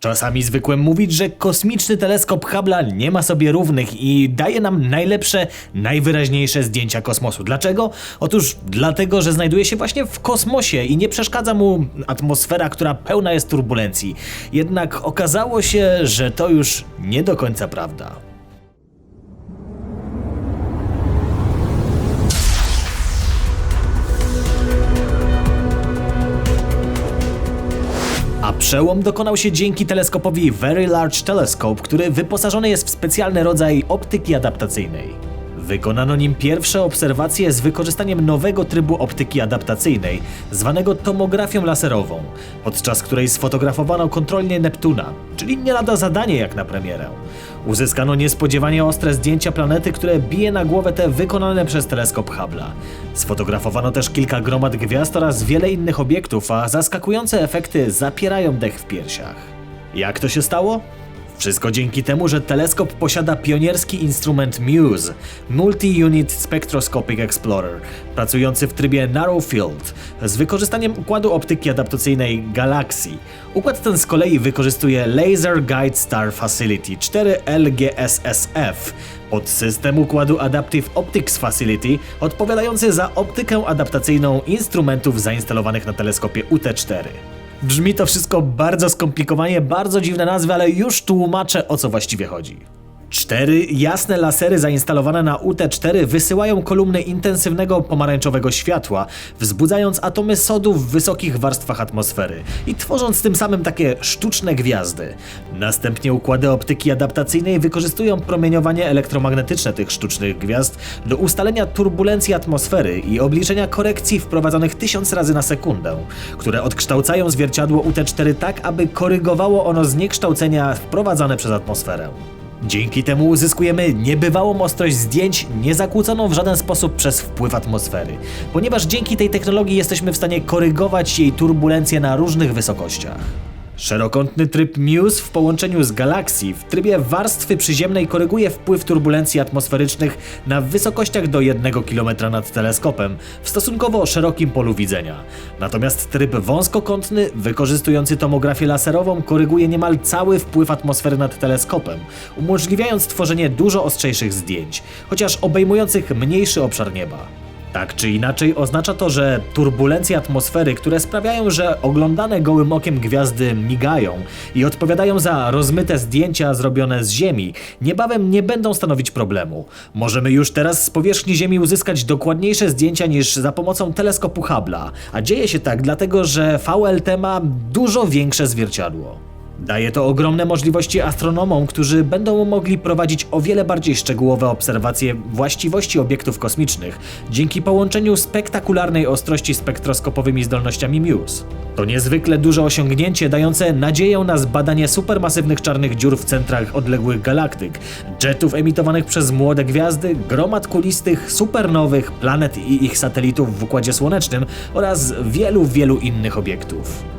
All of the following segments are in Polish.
Czasami zwykłem mówić, że kosmiczny teleskop Hubble'a nie ma sobie równych i daje nam najlepsze, najwyraźniejsze zdjęcia kosmosu. Dlaczego? Otóż dlatego, że znajduje się właśnie w kosmosie i nie przeszkadza mu atmosfera, która pełna jest turbulencji. Jednak okazało się, że to już nie do końca prawda. Przełom dokonał się dzięki teleskopowi Very Large Telescope, który wyposażony jest w specjalny rodzaj optyki adaptacyjnej. Wykonano nim pierwsze obserwacje z wykorzystaniem nowego trybu optyki adaptacyjnej, zwanego tomografią laserową, podczas której sfotografowano kontrolnie Neptuna, czyli nie lada zadanie jak na premierę. Uzyskano niespodziewanie ostre zdjęcia planety, które bije na głowę te wykonane przez teleskop Hubble'a. Sfotografowano też kilka gromad gwiazd oraz wiele innych obiektów, a zaskakujące efekty zapierają dech w piersiach. Jak to się stało? Wszystko dzięki temu, że teleskop posiada pionierski instrument MUSE Multi-Unit Spectroscopic Explorer, pracujący w trybie Narrow Field z wykorzystaniem układu optyki adaptacyjnej Galaxy. Układ ten z kolei wykorzystuje Laser Guide Star Facility 4LGSSF, podsystem układu Adaptive Optics Facility odpowiadający za optykę adaptacyjną instrumentów zainstalowanych na teleskopie UT4. Brzmi to wszystko bardzo skomplikowanie, bardzo dziwne nazwy, ale już tłumaczę o co właściwie chodzi. Cztery jasne lasery zainstalowane na UT4 wysyłają kolumny intensywnego pomarańczowego światła, wzbudzając atomy sodu w wysokich warstwach atmosfery i tworząc tym samym takie sztuczne gwiazdy. Następnie układy optyki adaptacyjnej wykorzystują promieniowanie elektromagnetyczne tych sztucznych gwiazd do ustalenia turbulencji atmosfery i obliczenia korekcji wprowadzonych tysiąc razy na sekundę, które odkształcają zwierciadło UT4 tak, aby korygowało ono zniekształcenia wprowadzane przez atmosferę. Dzięki temu uzyskujemy niebywałą ostrość zdjęć, niezakłóconą w żaden sposób przez wpływ atmosfery, ponieważ dzięki tej technologii jesteśmy w stanie korygować jej turbulencje na różnych wysokościach. Szerokątny tryb MUSE w połączeniu z Galaxy w trybie warstwy przyziemnej koryguje wpływ turbulencji atmosferycznych na wysokościach do 1 km nad teleskopem w stosunkowo szerokim polu widzenia. Natomiast tryb wąskokątny, wykorzystujący tomografię laserową, koryguje niemal cały wpływ atmosfery nad teleskopem, umożliwiając tworzenie dużo ostrzejszych zdjęć, chociaż obejmujących mniejszy obszar nieba. Tak czy inaczej oznacza to, że turbulencje atmosfery, które sprawiają, że oglądane gołym okiem gwiazdy migają i odpowiadają za rozmyte zdjęcia zrobione z Ziemi, niebawem nie będą stanowić problemu. Możemy już teraz z powierzchni Ziemi uzyskać dokładniejsze zdjęcia niż za pomocą teleskopu Hubble'a, a dzieje się tak dlatego, że VLT ma dużo większe zwierciadło. Daje to ogromne możliwości astronomom, którzy będą mogli prowadzić o wiele bardziej szczegółowe obserwacje właściwości obiektów kosmicznych dzięki połączeniu spektakularnej ostrości spektroskopowymi zdolnościami MUSE. To niezwykle duże osiągnięcie dające nadzieję na zbadanie supermasywnych czarnych dziur w centrach odległych galaktyk, jetów emitowanych przez młode gwiazdy, gromad kulistych, supernowych, planet i ich satelitów w Układzie Słonecznym oraz wielu, wielu innych obiektów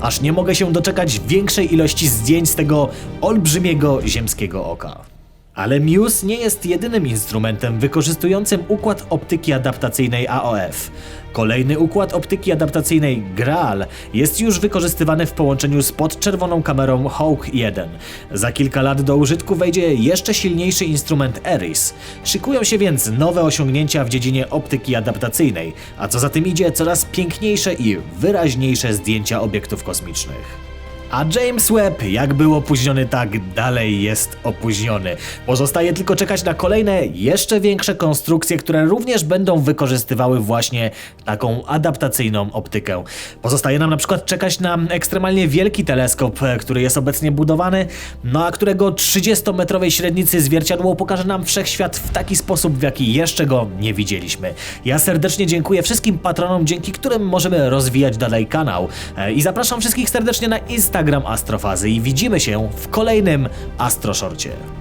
aż nie mogę się doczekać większej ilości zdjęć z tego olbrzymiego ziemskiego oka. Ale MUSE nie jest jedynym instrumentem wykorzystującym układ optyki adaptacyjnej AOF. Kolejny układ optyki adaptacyjnej GRAL jest już wykorzystywany w połączeniu z podczerwoną kamerą Hawk 1. Za kilka lat do użytku wejdzie jeszcze silniejszy instrument ERIS. Szykują się więc nowe osiągnięcia w dziedzinie optyki adaptacyjnej, a co za tym idzie coraz piękniejsze i wyraźniejsze zdjęcia obiektów kosmicznych. A James Webb, jak był opóźniony, tak dalej jest opóźniony. Pozostaje tylko czekać na kolejne, jeszcze większe konstrukcje, które również będą wykorzystywały właśnie taką adaptacyjną optykę. Pozostaje nam na przykład czekać na ekstremalnie wielki teleskop, który jest obecnie budowany, no a którego 30-metrowej średnicy zwierciadło pokaże nam wszechświat w taki sposób, w jaki jeszcze go nie widzieliśmy. Ja serdecznie dziękuję wszystkim patronom, dzięki którym możemy rozwijać dalej kanał E, i zapraszam wszystkich serdecznie na Instagram Astrofazy i widzimy się w kolejnym Astroszorcie.